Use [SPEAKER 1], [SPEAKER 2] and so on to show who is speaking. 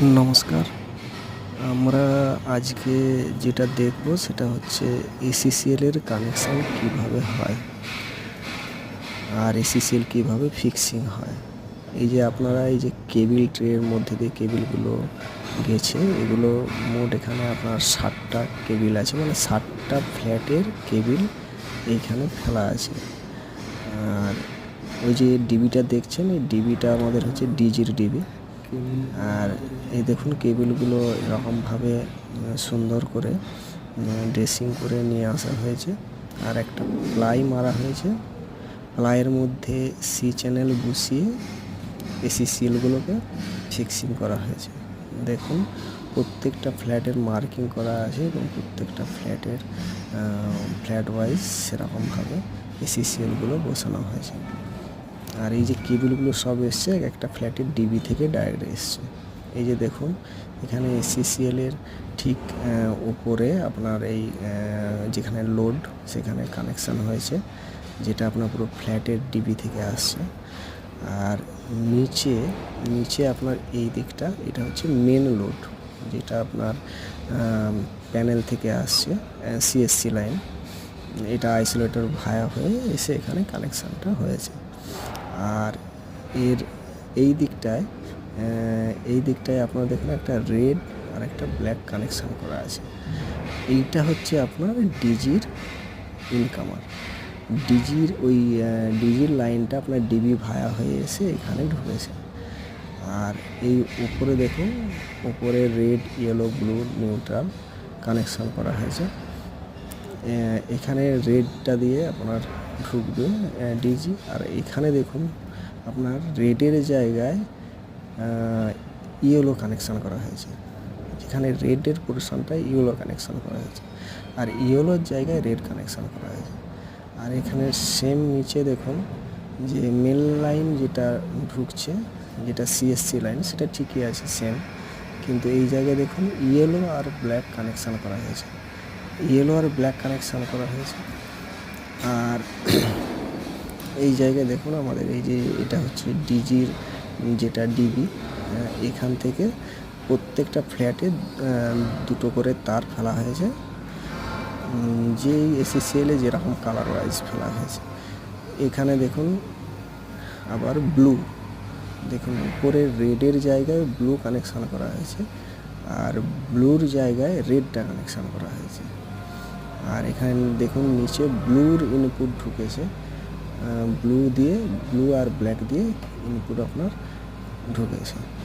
[SPEAKER 1] নমস্কার। আমরা আজকে যেটা দেখব সেটা হচ্ছে এসিসিএল এর কানেকশান কীভাবে হয় আর এসিসিএল কীভাবে ফিক্সিং হয়। এই যে আপনারা এই যে কেবিল ট্রের মধ্যে দিয়ে কেবিলগুলো গেছে, এগুলো মোট এখানে আপনার ষাটটা কেবিল আছে মানে ষাটটা ফ্ল্যাটের কেবিল এইখানে ফেলা আছে। আর ওই যে ডিবিটা দেখছেন, এই ডিবিটা আমাদের হচ্ছে ডিজির ডিবি আর এই দেখুন কেবিলগুলো এরকমভাবে সুন্দর করে ড্রেসিং করে নিয়ে আসা হয়েছে। আর একটা প্লাই মারা হয়েছে। প্লাইয়ের মধ্যে সি চ্যানেল বসিয়ে এসি সিলগুলোকে ফিক্সিং করা হয়েছে। দেখুন, প্রত্যেকটা ফ্ল্যাটের মার্কিং করা আছে এবং প্রত্যেকটা ফ্ল্যাটের ফ্ল্যাট ওয়াইজ সেরকমভাবে এসি সিএলগুলো বসানো হয়েছে। আর এই যে কেবিলগুলো সব এসছে, এক একটা ফ্ল্যাটের ডিবি থেকে ডাইরেক্ট এসছে। এই যে দেখুন, এখানে এসিসিএল এর ঠিক উপরে আপনার এই যেখানে লোড সেখানে কানেকশান হয়েছে, যেটা আপনার পুরো ফ্ল্যাটের ডিবি থেকে আসছে। আর নিচে নিচে আপনার এই দিকটা, এটা হচ্ছে মেন লোড যেটা আপনার প্যানেল থেকে আসছে সিএসসি লাইন এটা আইসোলেটর ভায়া হয়ে এসে এখানে কানেকশানটা হয়েছে। আর এর এই দিকটায় এই দিকটায় আপনারা দেখুন একটা রেড আর একটা ব্ল্যাক কানেকশান করা আছে। এইটা হচ্ছে আপনার ডিজির ইনকামার। ডিজির ওই ডিজির লাইনটা আপনার ডিবি ভায়া হয়ে এসে এখানে ঢুকেছে। আর এই উপরে দেখুন, উপরে red, yellow, blue, neutral connection করা হয়েছে। এখানে রেডটা দিয়ে আপনার ঢুকবে ডিজি আর এখানে দেখুন, আপনার রেডের জায়গায় ইয়েলো কানেকশান করা হয়েছে। এখানে রেডের পোর্শনটা ইয়েলো কানেকশান করা হয়েছে। আর ইয়েলোর জায়গায় রেড কানেকশান করা হয়েছে। আর এখানে সেম নিচে দেখুন, যে মেল লাইন যেটা ঢুকছে, যেটা সিএসসি লাইন সেটা ঠিকই আছে সেম কিন্তু এই জায়গায় দেখুন, ইয়েলো আর ব্ল্যাক কানেকশান করা হয়েছে। ইয়েলো আর ব্ল্যাক কানেকশান করা হয়েছে। আর এই জায়গায় দেখুন আমাদের এই যে এটা হচ্ছে ডিজির যেটা ডিবি এখান থেকে প্রত্যেকটা ফ্ল্যাটে দুটো করে তার ফেলা হয়েছে। যেই এসিসিএলে যেরকম কালার ওয়াইজ ফেলা হয়েছে। এখানে দেখুন আবার ব্লু দেখুন উপরে রেডের জায়গায় ব্লু কানেকশান করা হয়েছে, আর ব্লুর জায়গায় রেডটা কানেকশান করা হয়েছে। আর এখানে দেখুন, নিচে ব্লুর ইনপুট ঢুকেছে। ব্লু দিয়ে ব্লু আর ব্ল্যাক দিয়ে ইনপুট আপনার ঢুকেছে।